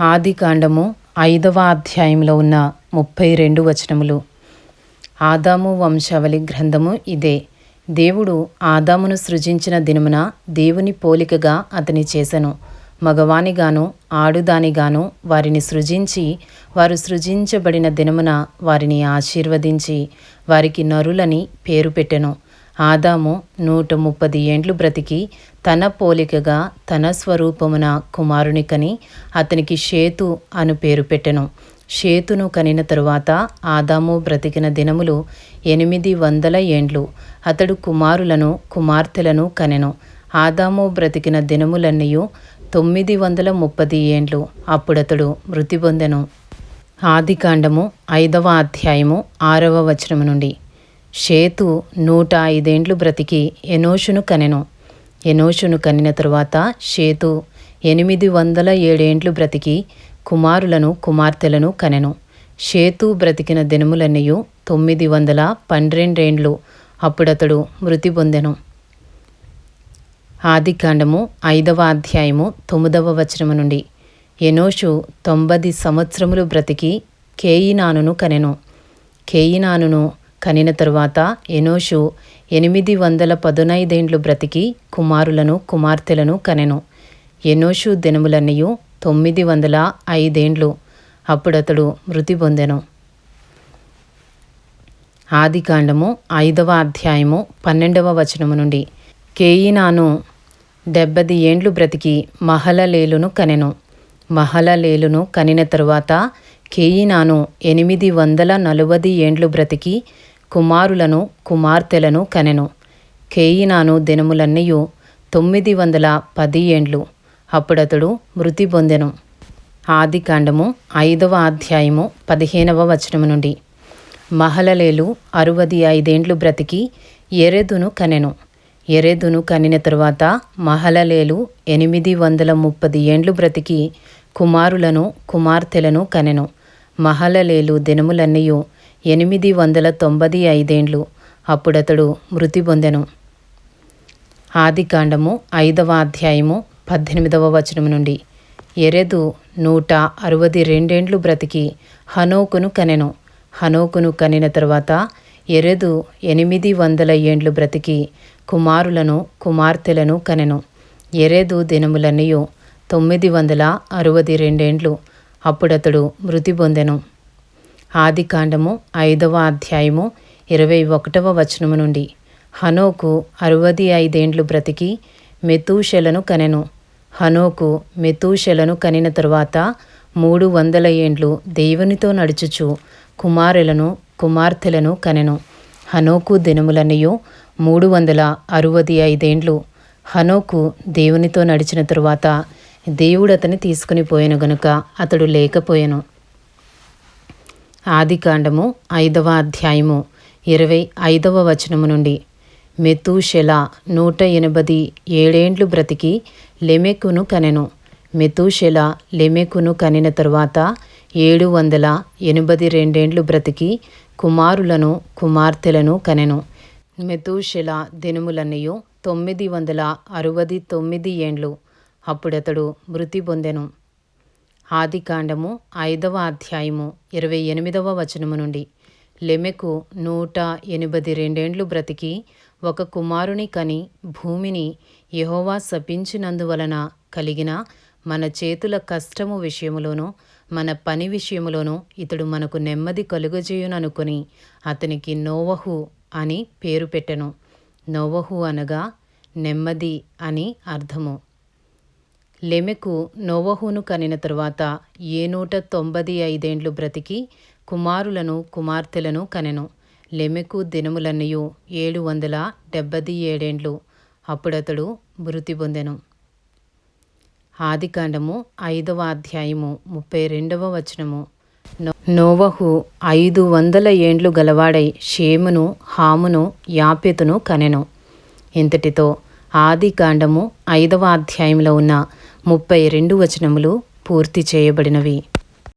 ఆది కాండము ఐదవ అధ్యాయంలో ఉన్న ముప్పై రెండు వచనములు. ఆదాము వంశావళి గ్రంథము ఇదే. దేవుడు ఆదామును సృజించిన దినమున దేవుని పోలికగా అతని చేసెను. మగవానిగాను ఆడుదానిగాను వారిని సృజించి వారు సృజించబడిన దినమున వారిని ఆశీర్వదించి వారికి నరులని పేరు పెట్టెను. ఆదాము నూట ముప్పది ఏండ్లు బ్రతికి తన పోలికగా తన స్వరూపమున కుమారుని కని అతనికి షేతు అను పేరు పెట్టెను. షేతును కనిన తరువాత ఆదాము బ్రతికిన దినములు ఎనిమిది వందల ఏండ్లు. అతడు కుమారులను కుమార్తెలను కనెను. ఆదాము బ్రతికిన దినములన్నయూ తొమ్మిది వందల ముప్పది ఏండ్లు. అప్పుడతడు మృతి పొందెను. ఆదికాండము ఐదవ అధ్యాయము ఆరవ వచనము నుండి. షేతు నూట ఐదేండ్లు బ్రతికి ఎనోషును కనెను. ఎనోషును కనిన తరువాత షేతు ఎనిమిది వందల ఏడేండ్లు బ్రతికి కుమారులను కుమార్తెలను కనెను. షేతు బ్రతికిన దినములన్నయు తొమ్మిది వందల పన్నెండేండ్లు. అప్పుడతడు మృతి పొందెను. ఆదికాండము ఐదవ అధ్యాయము తొమ్మిదవ వచనము నుండి. ఎనోషు తొంభది సంవత్సరములు బ్రతికి కేయినానును కనెను. కేయినానును కనిన తరువాత ఎనోషు ఎనిమిది వందల పదునైదేండ్లు బ్రతికి కుమారులను కుమార్తెలను కనెను. ఎనోషు దినములన్నయు తొమ్మిది వందల ఐదేండ్లు. అప్పుడతడు మృతి పొందెను. ఆదికాండము ఐదవ అధ్యాయము పన్నెండవ వచనము నుండి. కేయినాను డెబ్బది ఏండ్లు బ్రతికి మహలలేలును కనెను. మహలలేలును కనిన తరువాత కేయినాను ఎనిమిది వందల నలభై ఏండ్లు బ్రతికి కుమారులను కుమార్తెలను కనెను. కేయినాను దినములన్నయు తొమ్మిది వందల పది ఏండ్లు అప్పుడతడు మృతి పొందెను. ఆదికాండము ఐదవ అధ్యాయము పదిహేనవ వచనము నుండి. మహలలేలు అరువది ఐదేండ్లు బ్రతికి ఎరెదును కనెను. ఎరెదును కనిన తరువాత మహలలేలు ఎనిమిది వందల ముప్పది ఏండ్లు బ్రతికి కుమారులను కుమార్తెలను కనెను. మహలలేలు దినములన్నయు ఎనిమిది వందల తొంభై ఐదేండ్లు. అప్పుడతడు మృతి పొందెను. ఆదికాండము ఐదవ అధ్యాయము పద్దెనిమిదవ వచనము నుండి. ఎరెదు నూట అరవది రెండేండ్లు బ్రతికి హనోకును కనెను. హనోకును కనిన తరువాత ఎరెదు ఎనిమిది వందల ఏండ్లు బ్రతికి కుమారులను కుమార్తెలను కనెను. ఎరెదు దినములన్నయు తొమ్మిది వందల అరవది రెండేండ్లు. అప్పుడతడు మృతి పొందెను. ఆదికాండము ఐదవ అధ్యాయము ఇరవై ఒకటవ వచనము నుండి. హనోకు అరవది ఐదేండ్లు బ్రతికి మెతూషెలను కనెను. హనోకు మెతూషెలను కనిన తరువాత మూడు వందల ఏండ్లు దేవునితో నడుచుచు కుమారులను కుమార్తెలను కనెను. హనోకు దినములన్నయో మూడు వందల అరవది ఐదేండ్లు. హనోకు దేవునితో నడిచిన తరువాత దేవుడు అతని తీసుకుని పోయాను గనుక అతడు లేకపోయాను. ఆదికాండము ఐదవ అధ్యాయము ఇరవై ఐదవ వచనము నుండి. మెతూషెల నూట ఎనభది ఏడేండ్లు బ్రతికి లెమెకును కనెను. మెతూషెల లెమెకును కనిన తరువాత ఏడు వందల ఎనభది రెండేండ్లు బ్రతికి కుమారులను కుమార్తెలను కనెను. మెతూషెల దినములన్నయు తొమ్మిది వందల అరవది తొమ్మిది ఏండ్లు. అప్పుడతడు మృతి పొందెను. ఆదికాండము ఐదవ అధ్యాయము ఇరవై ఎనిమిదవ వచనము నుండి. లెమెకు నూట ఎనిమిది రెండేండ్లు బ్రతికి ఒక కుమారుని కని భూమిని యహోవా శపించినందువలన కలిగిన మన చేతుల కష్టము విషయములోనూ మన పని విషయములోనూ ఇతడు మనకు నెమ్మది కలుగజేయుననుకొని అతనికి నోవహు అని పేరు పెట్టెను. నోవహు అనగా నెమ్మది అని అర్థము. లెమెకు నోవహును కనిన తరువాత ఏ నూట తొంభది ఐదేండ్లు బ్రతికి కుమారులను కుమార్తెలను కనెను. లెమెకు దినములన్నయు ఏడు వందల డెబ్బది ఏడేండ్లు. అప్పుడతడు మృతి పొందెను. ఆదికాండము ఐదవ అధ్యాయము ముప్పై రెండవ వచనము. నోవహు ఐదు వందల ఏండ్లు గలవాడై షేమును హామును యాపెతును కనెను. ఇంతటితో ఆది కాండము ఐదవ అధ్యాయంలో ఉన్న ముప్పై రెండు వచనములు పూర్తి చేయబడినవి.